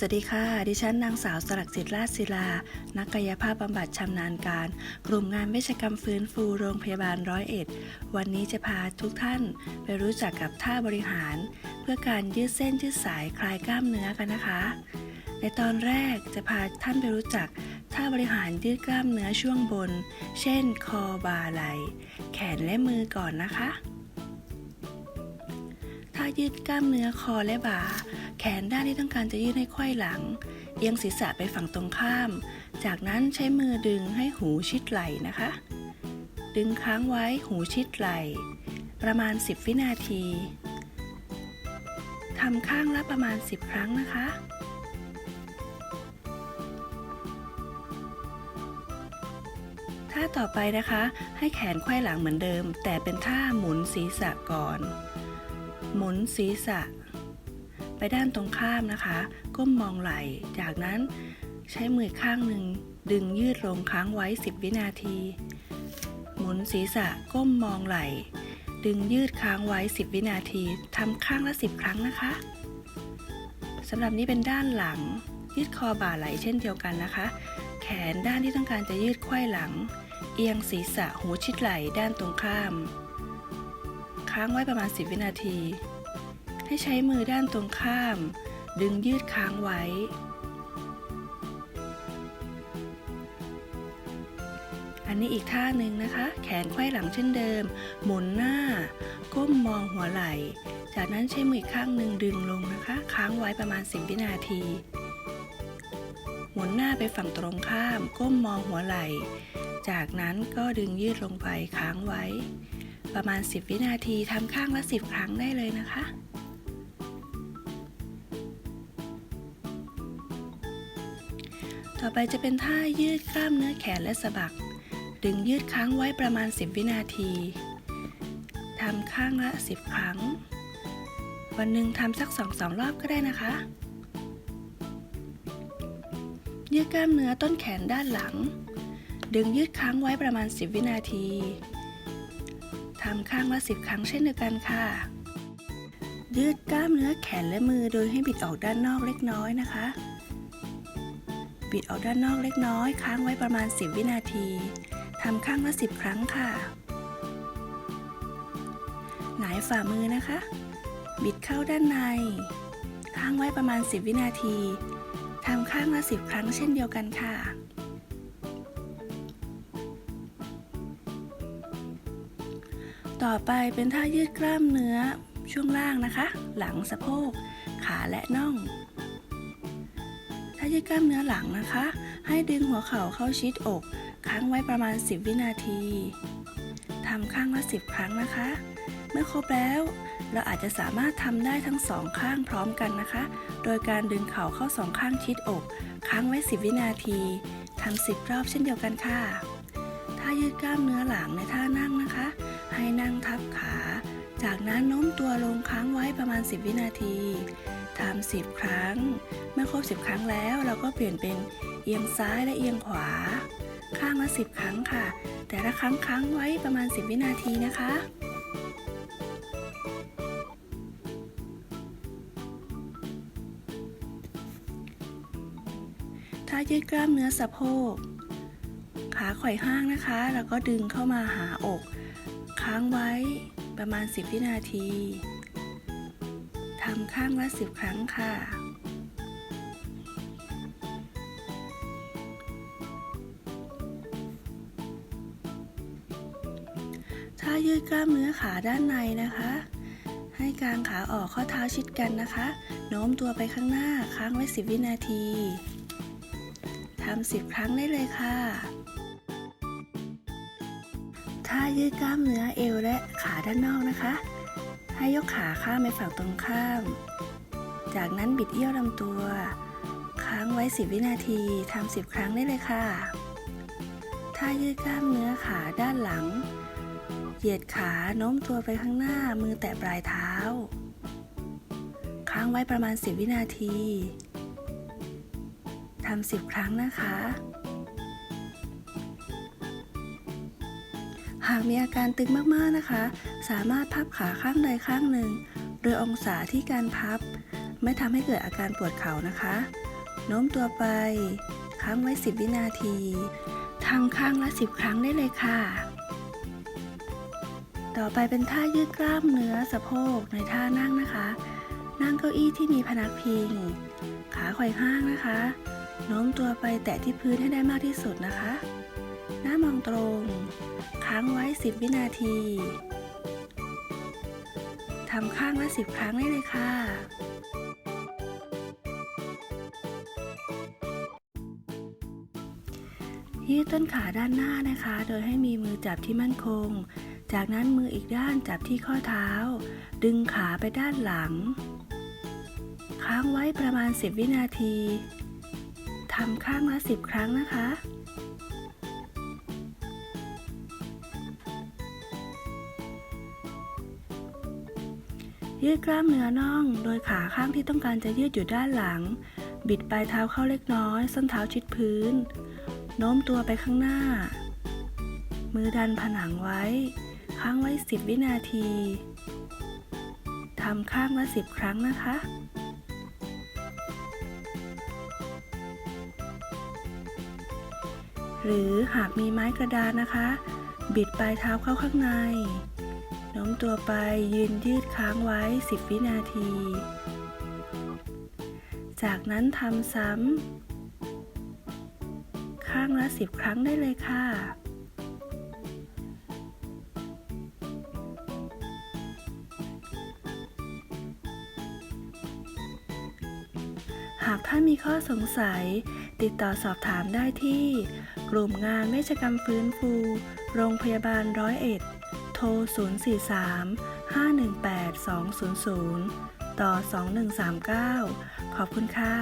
สวัสดีค่ะ ดิฉันนางสาวสลักจิตราศิลา นักกายภาพบำบัดชำนาญการ กลุ่มงานเวชกรรมฟื้นฟูโรงพยาบาลร้อยเอ็ด วันนี้จะพาทุกท่านไปรู้จักกับท่าบริหาร เพื่อการยืดเส้นยืดสายคลายกล้ามเนื้อกันนะคะ ในตอนแรกจะพาท่านไปรู้จักท่าบริหารยืดกล้ามเนื้อช่วงบน เช่น คอบ่าไหล่ แขนและมือก่อนนะคะ ท่ายืดกล้ามเนื้อคอและบ่า แขนด้านที่ต้องการจะยืดให้ไขว้หลัง เอียงศีรษะไปฝั่งตรงข้าม จากนั้นใช้มือดึงให้หูชิดไหล่นะคะ ดึงค้างไว้หูชิดไหล่ ประมาณ 10 วินาทีทำข้างละประมาณ 10 ครั้งนะคะ ท่าต่อไปนะคะ ให้แขนไขว้หลังเหมือนเดิม แต่เป็นท่าหมุนศีรษะก่อน หมุนศีรษะ ไปด้านตรงข้ามนะคะ ก้มมองไหล่ จากนั้นใช้มือข้างหนึ่งดึงยืดลงค้างไว้ 10 วินาที หมุนศีรษะก้มมองไหล่ ดึงยืดค้างไว้ 10 วินาทีทำข้างละ 10 ครั้งนะคะสำหรับนี้เป็นด้านหลัง ยืดคอบ่าไหล่เช่นเดียวกันนะคะ แขนด้านที่ต้องการจะยืดไขว้หลัง เอียงศีรษะหูชิดไหล่ด้านตรงข้าม ค้างไว้ประมาณ 10 วินาที ให้ใช้มือด้านตรงข้าม ดึงยืดค้างไว้ อันนี้อีกท่าหนึ่งนะคะ แขนไขว้หลังเช่นเดิม หมุนหน้า ก้มมองหัวไหล่ จากนั้นใช้มืออีกข้างหนึ่งดึงลงนะคะ ค้างไว้ประมาณ 10 วินาที หมุนหน้าไปฝั่งตรงข้าม ก้มมองหัวไหล่ จากนั้นก็ดึงยืดลงไปค้างไว้ประมาณ 10 วินาทีทำข้างละ 10 ครั้งได้เลยนะคะ ต่อไปจะเป็นท่ายืดกล้ามเนื้อแขนและสะบัก ดึงยืดค้างไว้ประมาณ 10 วินาที ทำข้างละ 10 ครั้ง วันหนึ่งทำสัก2-2รอบก็ได้นะคะ ยืดกล้ามเนื้อต้นแขนด้านหลัง ดึงยืดค้างไว้ประมาณ 10 วินาที ทำข้างละ 10 ครั้งเช่นเดียวกันค่ะ ยืดกล้ามเนื้อแขนและมือโดยให้บิดออกด้านนอกเล็กน้อยนะคะ บิดออกด้านนอกเล็กน้อย ค้างไว้ประมาณ 10 วินาทีทำข้างละ 10 ครั้งค่ะหงายฝ่ามือนะคะ บิดเข้าด้านใน ค้างไว้ประมาณ 10 วินาทีทำข้างละ 10 ครั้งเช่นเดียวกันค่ะต่อไปเป็นท่ายืดกล้ามเนื้อช่วงล่างนะคะ หลังสะโพก ขาและน่อง ยืดกล้ามเนื้อหลังนะคะ ให้ดึงหัวเข่าเข้าชิดอก ค้างไว้ประมาณ 10 วินาทีทำข้างละ10 ครั้งนะคะ เมื่อครบแล้ว เราอาจจะสามารถทำได้ทั้งสองข้างพร้อมกันนะคะ โดยการดึงเข่าเข้าสองข้างชิดอก ค้างไว้ 10 วินาทีทำ10 รอบเช่นเดียวกันค่ะถ้ายืดกล้ามเนื้อหลังในท่านั่งนะคะ ให้นั่งทับขา จากนั้นโน้มตัวลงค้างไว้ประมาณ 10 วินาที ทำ10 ครั้ง เมื่อครบ 10 ครั้งแล้วเราก็เปลี่ยนเป็นเอียงซ้ายและเอียงขวา ข้างละ 10 ครั้งค่ะ แต่ละครั้งค้างไว้ประมาณ 10 วินาทีนะคะถ้ายืดกล้ามเนื้อสะโพก ขาไขว่ห้างนะคะ แล้วก็ดึงเข้ามาหาอก ค้างไว้ประมาณ 10 วินาที ทำข้างละ10ครั้งค่ะ ถ้ายืดกล้ามเนื้อขาด้านในนะคะ ให้กางขาออกข้อเท้าชิดกันนะคะ โน้มตัวไปข้างหน้าค้างไว้ 10 วินาทีทำ10 ครั้งได้เลยค่ะถ้ายืดกล้ามเนื้อเอวและขาด้านนอกนะคะ ให้ยกขาข้ามไปฝั่งตรงข้าม จากนั้นบิดเอี้ยวลำตัว ค้างไว้ 10 วินาทีทำ10 ครั้งได้เลยค่ะ ถ้ายืดกล้ามเนื้อขาด้านหลัง เหยียดขาโน้มตัวไปข้างหน้ามือแตะปลายเท้า ค้างไว้ประมาณ 10 วินาทีทำ10 ครั้งนะคะ หากมีอาการตึงมากๆนะคะ สามารถพับขาข้างใดข้างหนึ่ง โดยองศาที่การพับ ไม่ทำให้เกิดอาการปวดเข่านะคะ โน้มตัวไป ค้างไว้ 10 วินาทีทำข้างละ 10 ครั้งได้เลยค่ะ ต่อไปเป็นท่ายืดกล้ามเนื้อสะโพกในท่านั่งนะคะ นั่งเก้าอี้ที่มีพนักพิง ขาไขว่ห้างนะคะ โน้มตัวไปแตะที่พื้นให้ได้มากที่สุดนะคะ หน้ามองตรง ค้างไว้ 10 วินาทีทำข้างละ 10 ครั้งได้เลยค่ะยืดต้นขาด้านหน้านะคะ โดยให้มีมือจับที่มั่นคง จากนั้นมืออีกด้านจับที่ข้อเท้า ดึงขาไปด้านหลัง ค้างไว้ประมาณ 10 วินาที ทำข้างละ 10 ครั้งนะคะ ยืดกล้ามเนื้อน่อง โดยขาข้างที่ต้องการจะยืดอยู่ด้านหลัง บิดปลายเท้าเข้าเล็กน้อย ส้นเท้าชิดพื้น โน้มตัวไปข้างหน้า มือดันผนังไว้ ค้างไว้ 10 วินาที ทำข้างละ 10 ครั้งนะคะหรือหากมีไม้กระดานนะคะ บิดปลายเท้าเข้าข้างใน น้มตัวไปยืนยืดค้างไว้ 10 วินาที จากนั้นทำซ้ำ ข้างละ 10 ครั้งได้เลยค่ะหากท่านมีข้อสงสัย ติดต่อสอบถามได้ที่ กลุ่มงานเวชกรรมฟื้นฟู โรงพยาบาลร้อยเอ็ด โทร 043 518 200 ต่อ 2139 ขอบคุณค่ะ